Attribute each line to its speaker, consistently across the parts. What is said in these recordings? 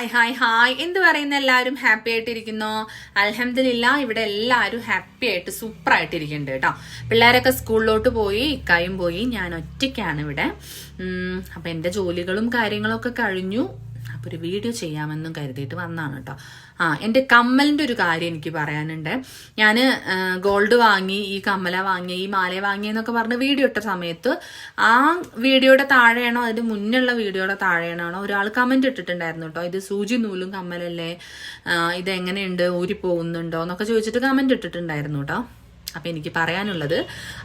Speaker 1: Hi hi hi എന്ത് പറയുന്ന? എല്ലാവരും ഹാപ്പി ആയിട്ടിരിക്കുന്നോ. അലഹമില്ല ഇവിടെ എല്ലാവരും ഹാപ്പി ആയിട്ട് സൂപ്പർ ആയിട്ടിരിക്കുന്നുണ്ട് കേട്ടോ. പിള്ളേരൊക്കെ സ്കൂളിലോട്ട് പോയി ഇക്കായും പോയി. ഞാൻ ഒറ്റയ്ക്കാണ് ഇവിടെ. അപ്പൊ എന്റെ ജോലികളും കാര്യങ്ങളൊക്കെ കഴിഞ്ഞു. ഒരു വീഡിയോ ചെയ്യാമെന്നും കരുതിയിട്ട് വന്നാണ് കേട്ടോ ആ എന്റെ കമ്മലിന്റെ ഒരു കാര്യം എനിക്ക് പറയാനുണ്ട്. ഞാൻ ഗോൾഡ് വാങ്ങി ഈ കമ്മല വാങ്ങി ഈ മാല വാങ്ങി എന്നൊക്കെ പറഞ്ഞ് വീഡിയോ ഇട്ട സമയത്ത് ആ വീഡിയോയുടെ താഴെയാണോ അതിന്റെ മുന്നുള്ള വീഡിയോയുടെ താഴെയാണോ ഒരാൾ കമന്റ് ഇട്ടിട്ടുണ്ടായിരുന്നു കേട്ടോ ഇത് സൂചി നൂലും കമ്മലല്ലേ? ഇത് എങ്ങനെയുണ്ട്? ഊരി പോകുന്നുണ്ടോ? എന്നൊക്കെ ചോദിച്ചിട്ട് കമന്റ് ഇട്ടിട്ടുണ്ടായിരുന്നു കേട്ടോ അപ്പൊ എനിക്ക് പറയാനുള്ളത്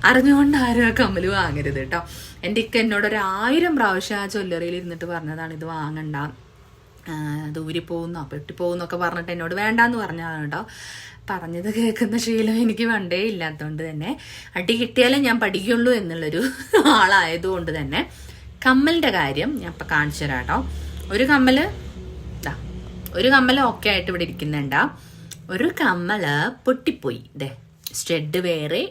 Speaker 1: അറിഞ്ഞുകൊണ്ട് ആരും ആ കമ്മൽ വാങ്ങരുത് കേട്ടോ എന്റെ ഇക്ക എന്നോട് ഒരു ആയിരം പ്രാവശ്യം ആ ജ്വല്ലറിയിൽ ഇരുന്നിട്ട് പറഞ്ഞതാണ് ഇത് വാങ്ങണ്ട. ആ, അത് ഊരിപ്പോകുന്നോ പെട്ടിപ്പോകുന്നൊക്കെ പറഞ്ഞിട്ട് എന്നോട് വേണ്ടാന്ന് പറഞ്ഞതാണ് കേട്ടോ. പറഞ്ഞത് കേൾക്കുന്ന ശീലം എനിക്ക് വേണ്ടേ ഇല്ലാത്തതുകൊണ്ട് തന്നെ. അടി കിട്ടിയാലേ ഞാൻ പഠിക്കുള്ളൂ എന്നുള്ളൊരു ആളായതുകൊണ്ട് തന്നെ കമ്മലിന്റെ കാര്യം ഞാൻ ഇപ്പൊ കാണിച്ചു തരാം കേട്ടോ. ഒരു കമ്മൽ ദാ ഒരു കമ്മൽ ഓക്കെ ആയിട്ട് ഇവിടെ ഇരിക്കുന്നുണ്ടാ. ഒരു കമ്മൽ പൊട്ടിപ്പോയി. ഇതേ സ്റ്റെഡ് വേറെ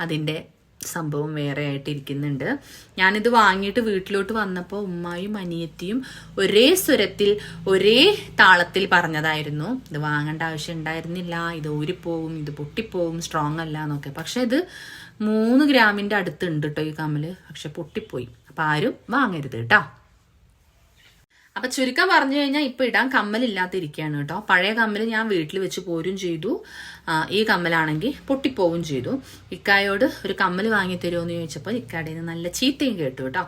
Speaker 1: അതിന്റെ സംഭവം വേറെ ആയിട്ട് ഇരിക്കുന്നുണ്ട്. ഞാനിത് വാങ്ങിയിട്ട് വീട്ടിലോട്ട് വന്നപ്പോൾ ഉമ്മായും അനിയത്തിയും ഒരേ സ്വരത്തിൽ ഒരേ താളത്തിൽ പറഞ്ഞതായിരുന്നു. ഇത് വാങ്ങേണ്ട ആവശ്യം ഉണ്ടായിരുന്നില്ല. ഇത് ഊരിപ്പോവും ഇത് പൊട്ടിപ്പോവും സ്ട്രോങ് അല്ല എന്നൊക്കെ. പക്ഷെ ഇത് മൂന്ന് ഗ്രാമിന്റെ അടുത്തുണ്ട് കേട്ടോ ഈ കമ്മൽ. പക്ഷെ പൊട്ടിപ്പോയി. അപ്പം ആരും വാങ്ങരുത് കേട്ടോ അപ്പൊ ചുരുക്കം പറഞ്ഞു കഴിഞ്ഞാൽ ഇപ്പൊ ഇടാൻ കമ്മലില്ലാതിരിക്കുകയാണ് കേട്ടോ. പഴയ കമ്മൽ ഞാൻ വീട്ടിൽ വെച്ച് പോരും ചെയ്തു. ഈ കമ്മലാണെങ്കിൽ പൊട്ടിപ്പോവും ചെയ്തു. ഇക്കായോട് ഒരു കമ്മൽ വാങ്ങി തരുമോ ചോദിച്ചപ്പോൾ നിന്ന് നല്ല ചീത്തയും കേട്ടു കേട്ടോ.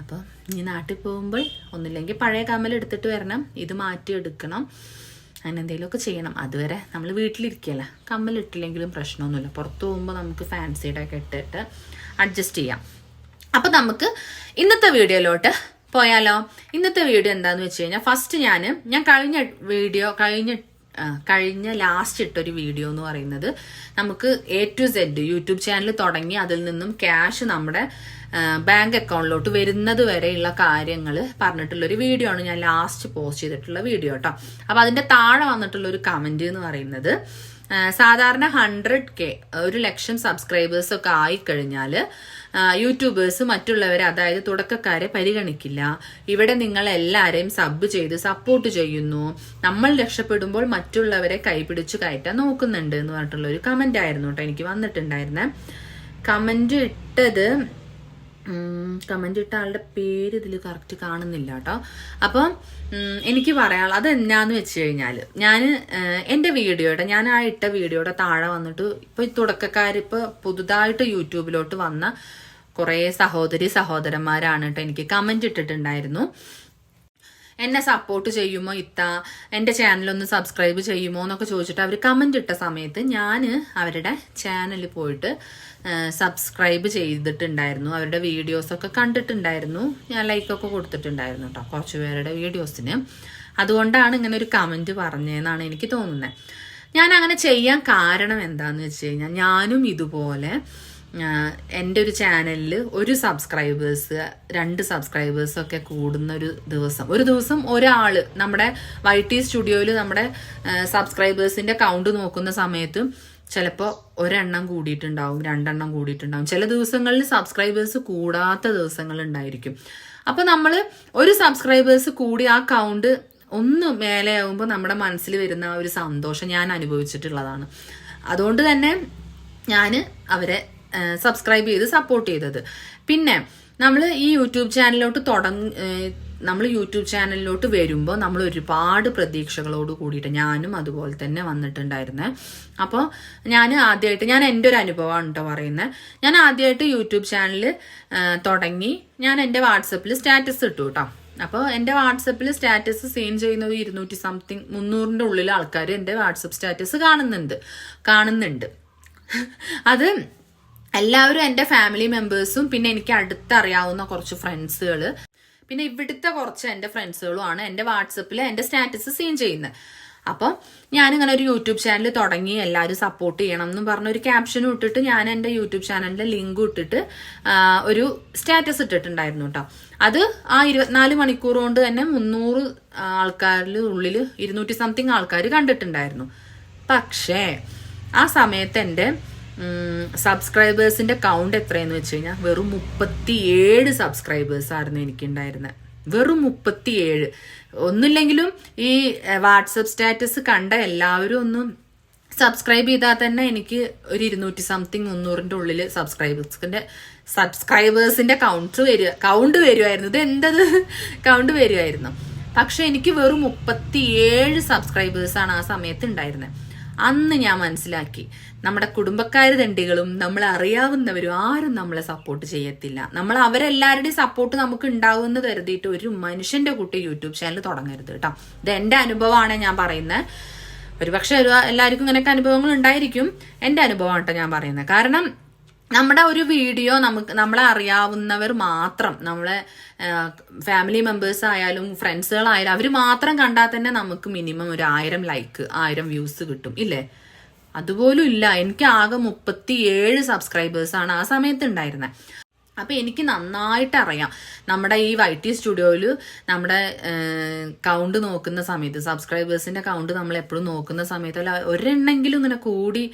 Speaker 1: അപ്പോൾ ഇനി നാട്ടിൽ പോകുമ്പോൾ ഒന്നില്ലെങ്കിൽ പഴയ കമ്മൽ എടുത്തിട്ട് വരണം. ഇത് മാറ്റി എടുക്കണം. അങ്ങനെ എന്തെങ്കിലുമൊക്കെ ചെയ്യണം. അതുവരെ നമ്മൾ വീട്ടിലിരിക്കുകയല്ല. കമ്മലിട്ടില്ലെങ്കിലും പ്രശ്നമൊന്നുമില്ല. പുറത്ത് പോകുമ്പോൾ നമുക്ക് ഫാൻസിയുടെ ഒക്കെ ഇട്ടിട്ട് അഡ്ജസ്റ്റ് ചെയ്യാം. അപ്പൊ നമുക്ക് ഇന്നത്തെ വീഡിയോയിലോട്ട് പോയാലോ? ഇന്നത്തെ വീഡിയോ എന്താന്ന് വെച്ച് കഴിഞ്ഞാൽ ഫസ്റ്റ് ഞാൻ ഞാൻ കഴിഞ്ഞ വീഡിയോ കഴിഞ്ഞ കഴിഞ്ഞ ലാസ്റ്റ് ഇട്ടൊരു വീഡിയോ എന്ന് പറയുന്നത് നമുക്ക് A to Z YouTube channel തുടങ്ങി അതിൽ നിന്നും ക്യാഷ് നമ്മുടെ ബാങ്ക് അക്കൗണ്ടിലോട്ട് വരുന്നത് വരെയുള്ള കാര്യങ്ങൾ പറഞ്ഞിട്ടുള്ളൊരു വീഡിയോ ആണ് ഞാൻ ലാസ്റ്റ് പോസ്റ്റ് ചെയ്തിട്ടുള്ള വീഡിയോ കേട്ടോ അപ്പൊ അതിന്റെ താഴെ വന്നിട്ടുള്ള ഒരു കമന്റ് എന്ന് പറയുന്നത് സാധാരണ ഹൺഡ്രഡ് കെ ഒരു ലക്ഷം സബ്സ്ക്രൈബേഴ്സ് ഒക്കെ ആയിക്കഴിഞ്ഞാൽ യൂട്യൂബേഴ്സ് മറ്റുള്ളവരെ അതായത് തുടക്കക്കാരെ പരിഗണിക്കില്ല. ഇവിടെ നിങ്ങൾ എല്ലാവരെയും സബ് ചെയ്ത് സപ്പോർട്ട് ചെയ്യുന്നു. നമ്മൾ രക്ഷപ്പെടുമ്പോൾ മറ്റുള്ളവരെ കൈപിടിച്ച് കയറ്റാൻ നോക്കുന്നുണ്ട് എന്ന് പറഞ്ഞിട്ടുള്ള ഒരു കമന്റ് ആയിരുന്നു കേട്ടോ എനിക്ക് വന്നിട്ടുണ്ടായിരുന്നേ. കമന്റ് ഇട്ടത് കമന്റ് ഇട്ട ആളുടെ പേര് ഇതിൽ കറക്റ്റ് കാണുന്നില്ല കേട്ടോ അപ്പം എനിക്ക് പറയാനുള്ളത് അത് എന്നാന്ന് വെച്ച് കഴിഞ്ഞാൽ ഞാൻ എന്റെ വീഡിയോയുടെ ഞാൻ ആ ഇട്ട വീഡിയോയുടെ താഴെ വന്നിട്ട് ഇപ്പൊ ഈ തുടക്കക്കാർ ഇപ്പൊ പുതുതായിട്ട് യൂട്യൂബിലോട്ട് വന്ന കുറേ സഹോദരി സഹോദരന്മാരാണ് കേട്ടോ എനിക്ക് കമന്റ് ഇട്ടിട്ടുണ്ടായിരുന്നു. എന്നെ സപ്പോർട്ട് ചെയ്യുമോ ഇത്ത? എന്റെ ചാനലൊന്ന് സബ്സ്ക്രൈബ് ചെയ്യുമോ എന്നൊക്കെ ചോദിച്ചിട്ട് അവർ കമന്റ് ഇട്ട സമയത്ത് ഞാൻ അവരുടെ ചാനലിൽ പോയിട്ട് സബ്സ്ക്രൈബ് ചെയ്തിട്ടുണ്ടായിരുന്നു. അവരുടെ വീഡിയോസൊക്കെ കണ്ടിട്ടുണ്ടായിരുന്നു. ഞാൻ ലൈക്കൊക്കെ കൊടുത്തിട്ടുണ്ടായിരുന്നു കേട്ടോ കുറച്ച് പേരുടെ വീഡിയോസിന് അതുകൊണ്ടാണ് ഇങ്ങനെ ഒരു കമന്റ് പറഞ്ഞതെന്നാണ് എനിക്ക് തോന്നുന്നത് ഞാൻ അങ്ങനെ ചെയ്യാൻ കാരണം എന്താന്ന് വെച്ച് കഴിഞ്ഞാൽ ഞാനും ഇതുപോലെ എന്റെ ഒരു ചാനലിൽ ഒരു സബ്സ്ക്രൈബേഴ്സ് രണ്ട് സബ്സ്ക്രൈബേഴ്സ് ഒക്കെ കൂടുന്ന ഒരു ദിവസം. ഒരു ദിവസം ഒരാൾ നമ്മുടെ വൈ ടി സ്റ്റുഡിയോയിൽ നമ്മുടെ സബ്സ്ക്രൈബേഴ്സിന്റെ കൗണ്ട് നോക്കുന്ന സമയത്ത് ചിലപ്പോൾ ഒരെണ്ണം കൂടിയിട്ടുണ്ടാവും രണ്ടെണ്ണം കൂടിയിട്ടുണ്ടാവും. ചില ദിവസങ്ങളിൽ സബ്സ്ക്രൈബേഴ്സ് കൂടാത്ത ദിവസങ്ങൾ ഉണ്ടായിരിക്കും. അപ്പൊ നമ്മൾ ഒരു സബ്സ്ക്രൈബേഴ്സ് കൂടി ആ കൗണ്ട് ഒന്ന് മേലെ നമ്മുടെ മനസ്സിൽ വരുന്ന ആ ഒരു സന്തോഷം ഞാൻ അനുഭവിച്ചിട്ടുള്ളതാണ്. അതുകൊണ്ട് തന്നെ ഞാൻ അവരെ സബ്സ്ക്രൈബ് ചെയ്ത് സപ്പോർട്ട് ചെയ്തത്. പിന്നെ നമ്മൾ ഈ യൂട്യൂബ് ചാനലിലോട്ട് തുടങ്ങ നമ്മൾ യൂട്യൂബ് ചാനലിലോട്ട് വരുമ്പോൾ നമ്മൾ ഒരുപാട് പ്രതീക്ഷകളോട് കൂടിയിട്ട് ഞാനും അതുപോലെ തന്നെ വന്നിട്ടുണ്ടായിരുന്നേ. അപ്പോൾ ഞാൻ ആദ്യമായിട്ട് ഞാൻ എന്റെ ഒരു അനുഭവമാണ് കേട്ടോ പറയുന്നത് ഞാൻ ആദ്യമായിട്ട് യൂട്യൂബ് ചാനൽ തുടങ്ങി. ഞാൻ എന്റെ വാട്സപ്പിൽ സ്റ്റാറ്റസ് ഇട്ടു കേട്ടോ അപ്പോൾ എന്റെ വാട്സപ്പിൽ സ്റ്റാറ്റസ് സീൻ ചെയ്യുന്നത് ഇരുന്നൂറ്റി സംതിങ് മുന്നൂറിന്റെ ഉള്ളിൽ ആൾക്കാർ എന്റെ വാട്സപ്പ് സ്റ്റാറ്റസ് കാണുന്നുണ്ട്. കാണുന്നുണ്ട്. അത് എല്ലാവരും എന്റെ ഫാമിലി മെമ്പേഴ്സും പിന്നെ എനിക്ക് അടുത്തറിയാവുന്ന കുറച്ച് ഫ്രണ്ട്സുകൾ പിന്നെ ഇവിടുത്തെ കുറച്ച് എന്റെ ഫ്രണ്ട്സുകളുമാണ് എന്റെ വാട്സപ്പിൽ എന്റെ സ്റ്റാറ്റസ് സീൻ ചെയ്യുന്നത്. അപ്പം ഞാനിങ്ങനെ ഒരു യൂട്യൂബ് ചാനൽ തുടങ്ങി എല്ലാവരും സപ്പോർട്ട് ചെയ്യണം എന്നും പറഞ്ഞ ഒരു ക്യാപ്ഷനും ഇട്ടിട്ട് ഞാൻ എന്റെ യൂട്യൂബ് ചാനലിന്റെ ലിങ്ക് ഇട്ടിട്ട് ഒരു സ്റ്റാറ്റസ് ഇട്ടിട്ടുണ്ടായിരുന്നു കേട്ടോ അത് ആ ഇരുപത്തിനാല് മണിക്കൂർ കൊണ്ട് തന്നെ മുന്നൂറ് ആൾക്കാരിൽ ഉള്ളിൽ ഇരുന്നൂറ്റി സംതിങ് ആൾക്കാർ കണ്ടിട്ടുണ്ടായിരുന്നു. പക്ഷേ ആ സമയത്ത് എന്റെ സബ്സ്ക്രൈബേഴ്സിന്റെ കൗണ്ട് എത്രയെന്ന് വെച്ച് കഴിഞ്ഞാൽ വെറും മുപ്പത്തി ഏഴ് സബ്സ്ക്രൈബേഴ്സ് ആയിരുന്നു എനിക്കുണ്ടായിരുന്നത് വെറും മുപ്പത്തിയേഴ്. ഒന്നുമില്ലെങ്കിലും ഈ വാട്സപ്പ് സ്റ്റാറ്റസ് കണ്ട എല്ലാവരും ഒന്നും സബ്സ്ക്രൈബ് ചെയ്താൽ തന്നെ എനിക്ക് ഒരു ഇരുന്നൂറ്റി സംതിങ് മുന്നൂറിന്റെ ഉള്ളിൽ സബ്സ്ക്രൈബേഴ്സിന്റെ സബ്സ്ക്രൈബേഴ്സിന്റെ കൗണ്ട് വരിക കൗണ്ട് വരുമായിരുന്നു ഇത് എന്തത്? കൗണ്ട് വരുമായിരുന്നു പക്ഷെ എനിക്ക് വെറും മുപ്പത്തിയേഴ് സബ്സ്ക്രൈബേഴ്സാണ് ആ സമയത്ത് ഉണ്ടായിരുന്നത് അന്ന് ഞാൻ മനസ്സിലാക്കി. നമ്മുടെ കുടുംബക്കാർ തണ്ടികളും നമ്മൾ അറിയാവുന്നവരും ആരും നമ്മളെ സപ്പോർട്ട് ചെയ്യത്തില്ല. നമ്മൾ അവരെല്ലാവരുടെയും സപ്പോർട്ട് നമുക്ക് ഉണ്ടാവുമെന്ന് കരുതിയിട്ട് ഒരു മനുഷ്യന്റെ കുട്ടി യൂട്യൂബ് ചാനൽ തുടങ്ങരുത് കേട്ടോ. ഇത് എന്റെ അനുഭവമാണ് ഞാൻ പറയുന്നത്. ഒരുപക്ഷെ എല്ലാവർക്കും ഇങ്ങനെയൊക്കെ അനുഭവങ്ങൾ ഉണ്ടായിരിക്കും. എന്റെ അനുഭവമാണ് കേട്ടോ ഞാൻ പറയുന്നത്. കാരണം നമ്മുടെ ഒരു വീഡിയോ നമുക്ക് നമ്മളെ അറിയാവുന്നവർ മാത്രം നമ്മളെ ഫാമിലി മെമ്പേഴ്സ് ആയാലും ഫ്രണ്ട്സുകളായാലും അവർ മാത്രം കണ്ടാൽ തന്നെ നമുക്ക് മിനിമം ഒരു ആയിരം ലൈക്ക് ആയിരം വ്യൂസ് കിട്ടും ഇല്ലേ? അതുപോലും ഇല്ല. എനിക്ക് ആകെ മുപ്പത്തി ഏഴ് സബ്സ്ക്രൈബേഴ്സാണ് ആ സമയത്ത് ഉണ്ടായിരുന്നത് അപ്പൊ എനിക്ക് നന്നായിട്ട് അറിയാം. നമ്മുടെ ഈ വൈ ടി സ്റ്റുഡിയോയിൽ നമ്മുടെ കൗണ്ട് നോക്കുന്ന സമയത്ത് സബ്സ്ക്രൈബേഴ്സിന്റെ കൗണ്ട് നമ്മൾ എപ്പോഴും നോക്കുന്ന സമയത്ത് അല്ല ഒരെണ്ണെങ്കിലും ഇങ്ങനെ കൂടി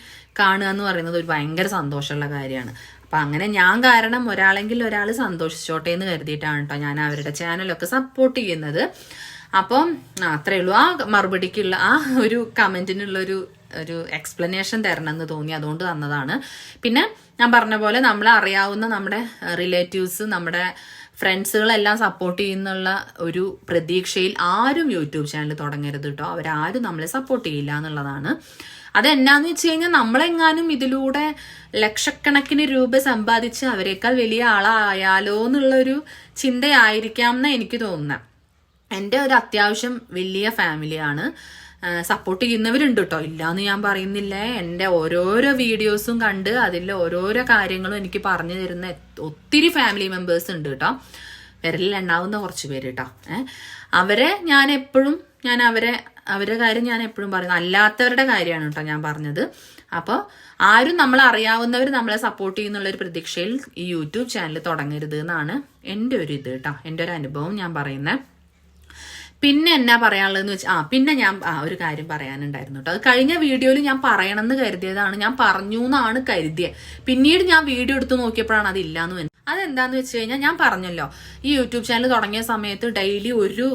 Speaker 1: കാണുക എന്ന് പറയുന്നത് ഒരു ഭയങ്കര സന്തോഷമുള്ള കാര്യമാണ്. അപ്പൊ അങ്ങനെ ഞാൻ കാരണം ഒരാളെങ്കിലും ഒരാൾ സന്തോഷിച്ചോട്ടെ എന്ന് കരുതിയിട്ടാണ് കേട്ടോ ഞാൻ അവരുടെ ചാനലൊക്കെ സപ്പോർട്ട് ചെയ്യുന്നത്. അപ്പം അത്രയേ അത്രേ ഉള്ളൂ. ആ മറുപടിക്കുള്ള ആ ഒരു കമന്റിനുള്ള ഒരു ഒരു എക്സ്പ്ലനേഷൻ തരണം എന്ന് തോന്നി അതുകൊണ്ട് തന്നതാണ്. പിന്നെ ഞാൻ പറഞ്ഞ പോലെ നമ്മൾ അറിയാവുന്ന നമ്മുടെ റിലേറ്റീവ്സ് നമ്മുടെ ഫ്രണ്ട്സുകളെല്ലാം സപ്പോർട്ട് ചെയ്യുന്നുള്ള ഒരു പ്രതീക്ഷയിൽ ആരും യൂട്യൂബ് ചാനൽ തുടങ്ങരുത് കേട്ടോ അവരാരും നമ്മളെ സപ്പോർട്ട് ചെയ്യില്ല എന്നുള്ളതാണ്. അതെന്നാന്ന് വെച്ച് കഴിഞ്ഞാൽ നമ്മളെങ്ങാനും ഇതിലൂടെ ലക്ഷക്കണക്കിന് രൂപ സമ്പാദിച്ച് അവരെക്കാൾ വലിയ ആളായാലോ എന്നുള്ളൊരു ചിന്തയായിരിക്കാം എന്ന് എനിക്ക് തോന്നുന്നത് എന്റെ ഒരു അത്യാവശ്യം വലിയ ഫാമിലിയാണ് സപ്പോർട്ട് ചെയ്യുന്നവരുണ്ട് കേട്ടോ ഇല്ലാന്ന് ഞാൻ പറയുന്നില്ല. എന്റെ ഓരോരോ വീഡിയോസും കണ്ട് അതിലെ ഓരോരോ കാര്യങ്ങളും എനിക്ക് പറഞ്ഞു തരുന്ന ഒത്തിരി ഫാമിലി മെമ്പേഴ്സ് ഉണ്ട് കേട്ടോ വിരലിൽ എണ്ണാവുന്ന കുറച്ച് പേര് കേട്ടോ അവരെ ഞാൻ എപ്പോഴും ഞാൻ അവരെ അവരുടെ കാര്യം ഞാൻ എപ്പോഴും പറയുന്നു അല്ലാത്തവരുടെ കാര്യമാണ് കേട്ടോ ഞാൻ പറഞ്ഞത്. അപ്പോൾ ആരും നമ്മൾ അറിയാവുന്നവർ നമ്മളെ സപ്പോർട്ട് ചെയ്യുന്നുള്ള ഒരു പ്രതീക്ഷയിൽ ഈ യൂട്യൂബ് ചാനൽ തുടങ്ങരുത് എന്നാണ് എന്റെ ഒരു ഇത് കേട്ടോ എന്റെ ഒരു അനുഭവം ഞാൻ പറയുന്നത് പിന്നെ എന്നാ പറയാനുള്ളതെന്ന് വെച്ചാൽ ആ പിന്നെ ഞാൻ ആ ഒരു കാര്യം പറയാനുണ്ടായിരുന്നു കേട്ടോ. അത് കഴിഞ്ഞ വീഡിയോയിൽ ഞാൻ പറയണമെന്ന് കരുതിയതാണ്. ഞാൻ പറഞ്ഞു എന്നാണ് കരുതിയത് പിന്നീട് ഞാൻ വീഡിയോ എടുത്ത് നോക്കിയപ്പോഴാണ് അത് ഇല്ലാന്ന് അതെന്താന്ന് വെച്ച് കഴിഞ്ഞാൽ ഞാൻ പറഞ്ഞല്ലോ ഈ യൂട്യൂബ് ചാനൽ തുടങ്ങിയ സമയത്ത് ഡെയിലി ഒരു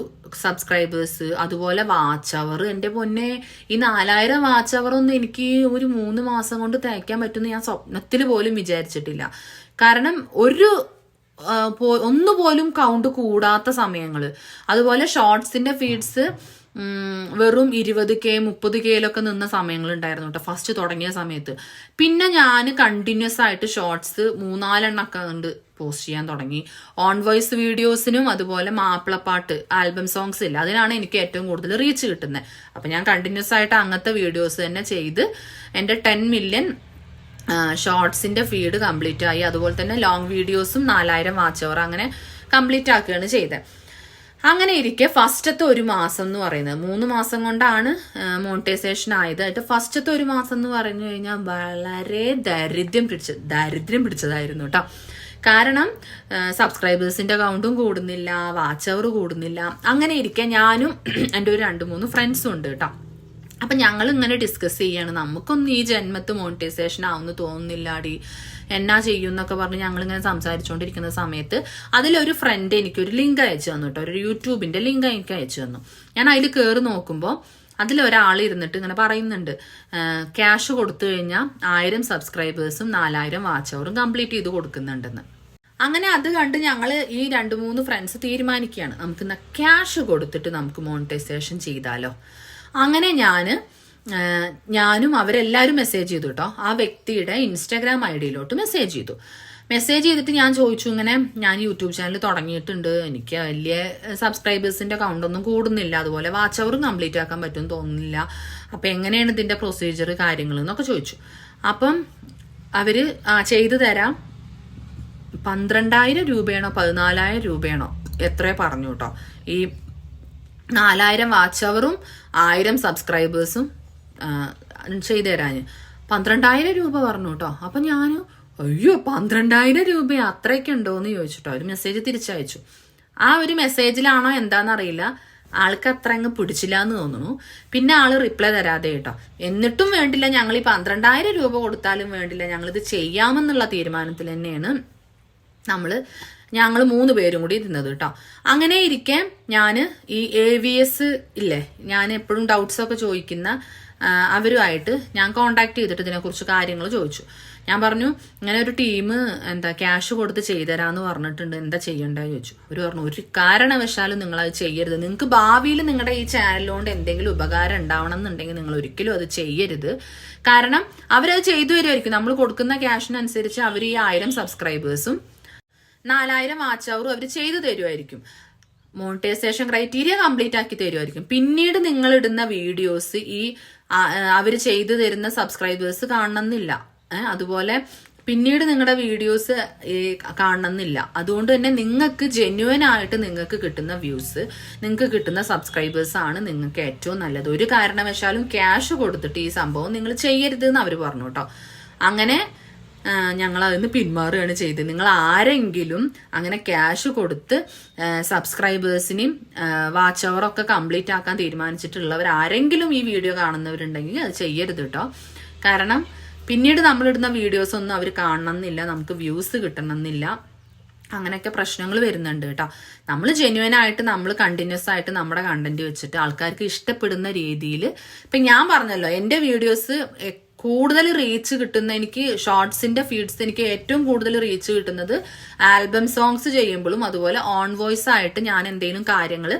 Speaker 1: സബ്സ്ക്രൈബേഴ്സ് അതുപോലെ വാച്ച് അവർ എന്റെ പൊന്നെ ഈ നാലായിരം വാച്ച് അവർ ഒന്നും എനിക്ക് ഒരു മൂന്ന് മാസം കൊണ്ട് തയ്ക്കാൻ പറ്റുമെന്ന് ഞാൻ സ്വപ്നത്തിൽ പോലും വിചാരിച്ചിട്ടില്ല. കാരണം ഒരു ഒന്നുപോലും കൗണ്ട് കൂടാത്ത സമയങ്ങൾ അതുപോലെ ഷോർട്സിന്റെ ഫീഡ്സ് വെറും ഇരുപത് കെ മുപ്പത് കെയിലൊക്കെ നിന്ന സമയങ്ങളുണ്ടായിരുന്നു കേട്ടോ ഫസ്റ്റ് തുടങ്ങിയ സമയത്ത്. പിന്നെ ഞാൻ കണ്ടിന്യൂസ് ആയിട്ട് ഷോർട്സ് മൂന്നാലെണ്ണൊക്കെ കണ്ട് പോസ്റ്റ് ചെയ്യാൻ തുടങ്ങി. ഓൺ വോയിസ് വീഡിയോസിനും അതുപോലെ മാപ്പിളപ്പാട്ട് ആൽബം സോങ്സ് ഇല്ല. അതിനാണ് എനിക്ക് ഏറ്റവും കൂടുതൽ റീച്ച് കിട്ടുന്നത് അപ്പൊ ഞാൻ കണ്ടിന്യൂസ് ആയിട്ട് അങ്ങനത്തെ വീഡിയോസ് തന്നെ ചെയ്ത് എന്റെ ടെൻ മില്യൺ ഷോർട്സിന്റെ ഫീഡ് കംപ്ലീറ്റ് ആയി. അതുപോലെ തന്നെ ലോങ് വീഡിയോസും നാലായിരം വാച്ച് അവർ അങ്ങനെ കംപ്ലീറ്റ് ആക്കുകയാണ് ചെയ്തത്. അങ്ങനെ ഇരിക്കെ ഫസ്റ്റത്തെ ഒരു മാസം എന്ന് പറയുന്നത്. മൂന്ന് മാസം കൊണ്ടാണ് മോണിറ്റൈസേഷൻ ആയത്. എന്നിട്ട് ഫസ്റ്റത്തെ ഒരു മാസം എന്ന് പറഞ്ഞു കഴിഞ്ഞാൽ വളരെ ദരിദ്രം പിടിച്ച ദരിദ്രം പിടിച്ചതായിരുന്നു കേട്ടോ കാരണം സബ്സ്ക്രൈബേഴ്സിന്റെ അക്കൗണ്ടും കൂടുന്നില്ല വാച്ച് അവർ കൂടുന്നില്ല. അങ്ങനെ ഇരിക്കെ ഞാനും എന്റെ ഒരു രണ്ട് മൂന്ന് ഫ്രണ്ട്സും ഉണ്ട് കേട്ടോ അപ്പൊ ഞങ്ങൾ ഇങ്ങനെ ഡിസ്കസ് ചെയ്യാണ്. നമുക്കൊന്നും ഈ ജന്മത്ത് മോണിറ്റൈസേഷൻ ആവുമെന്ന് തോന്നുന്നില്ലാടി. എന്നാ ചെയ്യും എന്നൊക്കെ പറഞ്ഞ് ഞങ്ങൾ ഇങ്ങനെ സംസാരിച്ചുകൊണ്ടിരിക്കുന്ന സമയത്ത് അതിലൊരു ഫ്രണ്ട് എനിക്ക് ഒരു ലിങ്ക് അയച്ചു തന്നു കേട്ടോ ഒരു യൂട്യൂബിന്റെ ലിങ്ക് എനിക്ക് അയച്ചു തന്നു. ഞാൻ അതിൽ കയറി നോക്കുമ്പോൾ അതിലൊരാൾ ഇരുന്നിട്ട് ഇങ്ങനെ പറയുന്നുണ്ട്. ക്യാഷ് കൊടുത്തു കഴിഞ്ഞാൽ ആയിരം സബ്സ്ക്രൈബേഴ്സും നാലായിരം വാച്ച് അവറും കംപ്ലീറ്റ് ചെയ്ത് കൊടുക്കുന്നുണ്ടെന്ന്. അങ്ങനെ അത് കണ്ട് ഞങ്ങൾ ഈ രണ്ട് മൂന്ന് ഫ്രണ്ട്സ് തീരുമാനിക്കുകയാണ്. നമുക്ക് ക്യാഷ് കൊടുത്തിട്ട് നമുക്ക് മോണിറ്റൈസേഷൻ ചെയ്താലോ? അങ്ങനെ ഞാൻ ഞാനും അവരെല്ലാവരും മെസ്സേജ് ചെയ്തു കേട്ടോ ആ വ്യക്തിയുടെ ഇൻസ്റ്റാഗ്രാം ഐ ഡിയിലോട്ട് മെസ്സേജ് ചെയ്തു. മെസ്സേജ് ചെയ്തിട്ട് ഞാൻ ചോദിച്ചു ഇങ്ങനെ ഞാൻ യൂട്യൂബ് ചാനൽ തുടങ്ങിയിട്ടുണ്ട്. എനിക്ക് വലിയ സബ്സ്ക്രൈബേഴ്സിന്റെ അക്കൗണ്ടൊന്നും കൂടുന്നില്ല. അതുപോലെ വാച്ച് അവറും കംപ്ലീറ്റ് ആക്കാൻ പറ്റുമെന്ന് തോന്നുന്നില്ല. അപ്പം എങ്ങനെയാണ് ഇതിന്റെ പ്രൊസീജിയർ കാര്യങ്ങൾ എന്നൊക്കെ ചോദിച്ചു. അപ്പം അവർ ചെയ്തു തരാം. പന്ത്രണ്ടായിരം രൂപയാണോ പതിനാലായിരം രൂപയാണോ? എത്രയോ പറഞ്ഞു കേട്ടോ ഈ നാലായിരം വാച്ച് അവറും ആയിരം സബ്സ്ക്രൈബേഴ്സും ചെയ്തു തരാൻ പന്ത്രണ്ടായിരം രൂപ പറഞ്ഞു കേട്ടോ അപ്പൊ ഞാൻ അയ്യോ പന്ത്രണ്ടായിരം രൂപ അത്രയ്ക്ക് ഉണ്ടോ എന്ന് ചോദിച്ചിട്ടോ. ഒരു മെസ്സേജ് തിരിച്ചയച്ചു. ആ ഒരു മെസ്സേജിലാണോ എന്താണെന്നറിയില്ല ആൾക്ക് അത്ര അങ്ങ് പിടിച്ചില്ല എന്ന് തോന്നുന്നു. പിന്നെ ആൾ റിപ്ലൈ തരാതെ കേട്ടോ എന്നിട്ടും വേണ്ടില്ല ഞങ്ങൾ ഈ പന്ത്രണ്ടായിരം രൂപ കൊടുത്താലും വേണ്ടില്ല. ഞങ്ങൾ ഇത് ചെയ്യാമെന്നുള്ള തീരുമാനത്തിൽ തന്നെയാണ് നമ്മൾ ഞങ്ങൾ മൂന്ന് പേരും കൂടി ഇരുന്നത് കേട്ടോ അങ്ങനെ ഇരിക്കെ ഞാൻ ഈ എ വി എസ് ഇല്ലേ ഞാൻ എപ്പോഴും ഡൗട്ട്സ് ഒക്കെ ചോദിക്കുന്ന അവരുമായിട്ട് ഞാൻ കോണ്ടാക്ട് ചെയ്തിട്ട് ഇതിനെക്കുറിച്ച് കാര്യങ്ങൾ ചോദിച്ചു. ഞാൻ പറഞ്ഞു ഇങ്ങനെ ഒരു ടീം എന്താ ക്യാഷ് കൊടുത്ത് ചെയ്തുതരാന്ന് പറഞ്ഞിട്ടുണ്ട് എന്താ ചെയ്യണ്ടെന്ന് ചോദിച്ചു. അവർ പറഞ്ഞു ഒരു കാരണവശാലും നിങ്ങൾ അത് ചെയ്യരുത്. നിങ്ങൾക്ക് ഭാവിയിൽ നിങ്ങളുടെ ഈ ചാനലുകൊണ്ട് എന്തെങ്കിലും ഉപകാരം ഉണ്ടാവണം എന്നുണ്ടെങ്കിൽ നിങ്ങൾ ഒരിക്കലും അത് ചെയ്യരുത്. കാരണം അവരത് ചെയ്തു വരുമായിരിക്കും നമ്മൾ കൊടുക്കുന്ന ക്യാഷിനനുസരിച്ച് അവർ ഈ ആയിരം സബ്സ്ക്രൈബേഴ്സും നാലായിരം വാച്ച് അവറും അവർ ചെയ്തു തരുമായിരിക്കും മോണിറ്റൈസേഷൻ ക്രൈറ്റീരിയ കംപ്ലീറ്റ് ആക്കി തരുമായിരിക്കും പിന്നീട് നിങ്ങൾ ഇടുന്ന വീഡിയോസ് ഈ അവർ ചെയ്തു തരുന്ന സബ്സ്ക്രൈബേഴ്സ് കാണണമെന്നില്ല. അതുപോലെ പിന്നീട് നിങ്ങളുടെ വീഡിയോസ് കാണണമെന്നില്ല. അതുകൊണ്ട് തന്നെ നിങ്ങൾക്ക് ജെന്യുവൻ ആയിട്ട് നിങ്ങൾക്ക് കിട്ടുന്ന വ്യൂസ് നിങ്ങൾക്ക് കിട്ടുന്ന സബ്സ്ക്രൈബേഴ്സ് ആണ് നിങ്ങൾക്ക് ഏറ്റവും നല്ലത്. ഒരു കാരണവശാലും ക്യാഷ് കൊടുത്തിട്ട് ഈ സംഭവം നിങ്ങൾ ചെയ്യരുത് എന്ന് അവർ പറഞ്ഞു കേട്ടോ. അങ്ങനെ ഞങ്ങൾ അതിന് പിന്മാറുകയാണ് ചെയ്തത്. നിങ്ങൾ ആരെങ്കിലും അങ്ങനെ ക്യാഷ് കൊടുത്ത് സബ്സ്ക്രൈബേഴ്സിനെയും വാച്ച് അവറൊക്കെ കംപ്ലീറ്റ് ആക്കാൻ തീരുമാനിച്ചിട്ടുള്ളവർ ആരെങ്കിലും ഈ വീഡിയോ കാണുന്നവരുണ്ടെങ്കിൽ അത് ചെയ്യരുത് കേട്ടോ കാരണം പിന്നീട് നമ്മളിടുന്ന വീഡിയോസ് ഒന്നും അവർ കാണണമെന്നില്ല നമുക്ക് വ്യൂസ് കിട്ടണമെന്നില്ല. അങ്ങനെയൊക്കെ പ്രശ്നങ്ങൾ വരുന്നുണ്ട് കേട്ടോ നമ്മൾ ജെന്യുവൻ ആയിട്ട് നമ്മൾ കണ്ടിന്യൂസ് ആയിട്ട് നമ്മുടെ കണ്ടന്റ് വെച്ചിട്ട് ആൾക്കാർക്ക് ഇഷ്ടപ്പെടുന്ന രീതിയിൽ ഇപ്പം ഞാൻ പറഞ്ഞല്ലോ എന്റെ വീഡിയോസ് കൂടുതൽ റീച്ച് കിട്ടുന്ന എനിക്ക് ഷോർട്സിന്റെ ഫീഡ്സ് എനിക്ക് ഏറ്റവും കൂടുതൽ റീച്ച് കിട്ടുന്നത് ആൽബം സോങ്സ് ചെയ്യുമ്പോഴും അതുപോലെ ഓൺ വോയിസ് ആയിട്ട് ഞാൻ എന്തെങ്കിലും കാര്യങ്ങൾ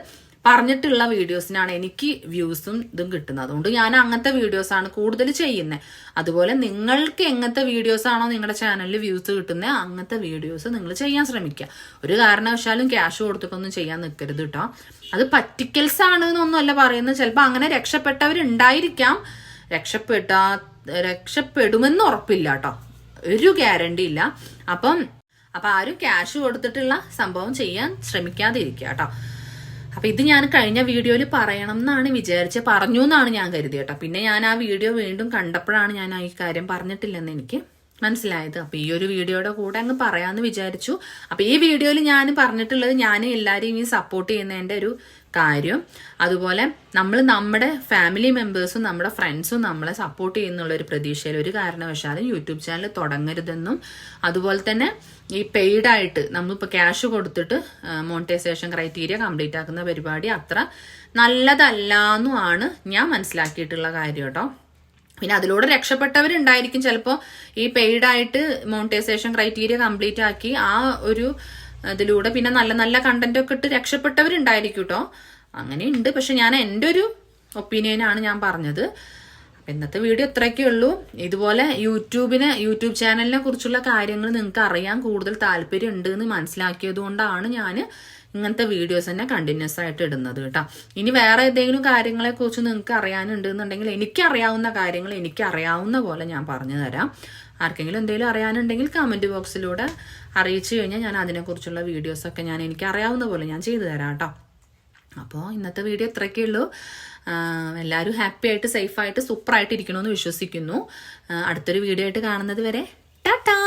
Speaker 1: പറഞ്ഞിട്ടുള്ള വീഡിയോസിനാണ് എനിക്ക് വ്യൂസും ഇതും കിട്ടുന്നത്. അതുകൊണ്ട് ഞാൻ അങ്ങനത്തെ വീഡിയോസ് ആണ് കൂടുതൽ ചെയ്യുന്നത് അതുപോലെ നിങ്ങൾക്ക് എങ്ങനത്തെ വീഡിയോസ് ആണോ നിങ്ങളുടെ ചാനലിൽ വ്യൂസ് കിട്ടുന്നത് അങ്ങനത്തെ വീഡിയോസ് നിങ്ങൾ ചെയ്യാൻ ശ്രമിക്കുക ഒരു കാരണവശാലും ക്യാഷ് കൊടുത്തിട്ടൊന്നും ചെയ്യാൻ നിൽക്കരുത് കേട്ടോ അത് പറ്റിക്കൽസ് ആണ് എന്നൊന്നുമല്ല പറയുന്നത്. ചിലപ്പോൾ അങ്ങനെ രക്ഷപ്പെട്ടവരുണ്ടായിരിക്കാം. രക്ഷപ്പെട്ടാ രക്ഷപ്പെടുമെന്ന് ഉറപ്പില്ല കേട്ടോ ഒരു ഗ്യാരണ്ടി ഇല്ല. അപ്പം അപ്പൊ ആരും ക്യാഷ് കൊടുത്തിട്ടുള്ള സംഭവം ചെയ്യാൻ ശ്രമിക്കാതെ ഇരിക്കുക കേട്ടോ അപ്പൊ ഇത് ഞാൻ കഴിഞ്ഞ വീഡിയോയിൽ പറയണം എന്നാണ് വിചാരിച്ച് പറഞ്ഞു എന്നാണ് ഞാൻ കരുതി കേട്ടോ പിന്നെ ഞാൻ ആ വീഡിയോ വീണ്ടും കണ്ടപ്പോഴാണ് ഞാൻ ഈ കാര്യം പറഞ്ഞിട്ടില്ലെന്ന് എനിക്ക് മനസ്സിലായത്. അപ്പൊ ഈ ഒരു വീഡിയോയുടെ കൂടെ അങ്ങ് പറയാമെന്ന് വിചാരിച്ചു. അപ്പൊ ഈ വീഡിയോയിൽ ഞാൻ പറഞ്ഞിട്ടുള്ളത് ഞാൻ എല്ലാവരെയും ഈ സപ്പോർട്ട് ചെയ്യുന്നതിന്റെ ഒരു കാര്യം. അതുപോലെ നമ്മൾ നമ്മുടെ ഫാമിലി മെമ്പേഴ്സും നമ്മുടെ ഫ്രണ്ട്സും നമ്മളെ സപ്പോർട്ട് ചെയ്യുന്നുള്ള ഒരു പ്രതീക്ഷയിൽ ഒരു കാരണവശാലും യൂട്യൂബ് ചാനൽ തുടങ്ങരുതെന്നും അതുപോലെ തന്നെ ഈ പെയ്ഡ് ആയിട്ട് നമ്മളിപ്പോൾ ക്യാഷ് കൊടുത്തിട്ട് മോണിറ്റൈസേഷൻ ക്രൈറ്റീരിയ കംപ്ലീറ്റ് ആക്കുന്ന പരിപാടി അത്ര നല്ലതല്ല എന്നുമാണ് ഞാൻ മനസ്സിലാക്കിയിട്ടുള്ള കാര്യം കേട്ടോ. പിന്നെ അതിലൂടെ രക്ഷപ്പെട്ടവരുണ്ടായിരിക്കും ചിലപ്പോൾ ഈ പെയ്ഡ് ആയിട്ട് മോണിറ്റൈസേഷൻ ക്രൈറ്റീരിയ കംപ്ലീറ്റ് ആക്കി ആ ഒരു ഇതിലൂടെ പിന്നെ നല്ല നല്ല കണ്ടന്റ് ഒക്കെ ഇട്ട് രക്ഷപ്പെട്ടവരുണ്ടായിരിക്കും കേട്ടോ അങ്ങനെയുണ്ട്. പക്ഷെ ഞാൻ എന്റെ ഒരു ഒപ്പീനിയനാണ് ഞാൻ പറഞ്ഞത്. അപ്പം ഇന്നത്തെ വീഡിയോ ഇത്രയൊക്കെ ഉള്ളൂ. ഇതുപോലെ യൂട്യൂബിനെ യൂട്യൂബ് ചാനലിനെ കുറിച്ചുള്ള കാര്യങ്ങൾ നിങ്ങൾക്ക് അറിയാൻ കൂടുതൽ താല്പര്യം ഉണ്ട് എന്ന് മനസ്സിലാക്കിയത് കൊണ്ടാണ് ഞാൻ ഇങ്ങനത്തെ വീഡിയോസ് തന്നെ കണ്ടിന്യൂസ് ആയിട്ട് ഇടുന്നത് കേട്ടോ. ഇനി വേറെ ഏതെങ്കിലും കാര്യങ്ങളെ കുറിച്ച് നിങ്ങൾക്ക് അറിയാനുണ്ടെന്നുണ്ടെങ്കിൽ എനിക്കറിയാവുന്ന കാര്യങ്ങൾ എനിക്കറിയാവുന്ന പോലെ ഞാൻ പറഞ്ഞു തരാം. ആർക്കെങ്കിലും എന്തെങ്കിലും അറിയാനുണ്ടെങ്കിൽ കമന്റ് ബോക്സിലൂടെ അറിയിച്ചു കഴിഞ്ഞാൽ ഞാൻ അതിനെക്കുറിച്ചുള്ള വീഡിയോസൊക്കെ ഞാൻ എനിക്ക് അറിയാവുന്ന പോലെ ഞാൻ ചെയ്തു തരാം കേട്ടോ അപ്പോൾ ഇന്നത്തെ വീഡിയോ ഇത്രയൊക്കെ ഉള്ളൂ. എല്ലാവരും ഹാപ്പി ആയിട്ട് സേഫായിട്ട് സൂപ്പറായിട്ട് ഇരിക്കണമെന്ന് വിശ്വസിക്കുന്നു. അടുത്തൊരു വീഡിയോ ആയിട്ട് കാണുന്നത് വരെ ടാറ്റാ!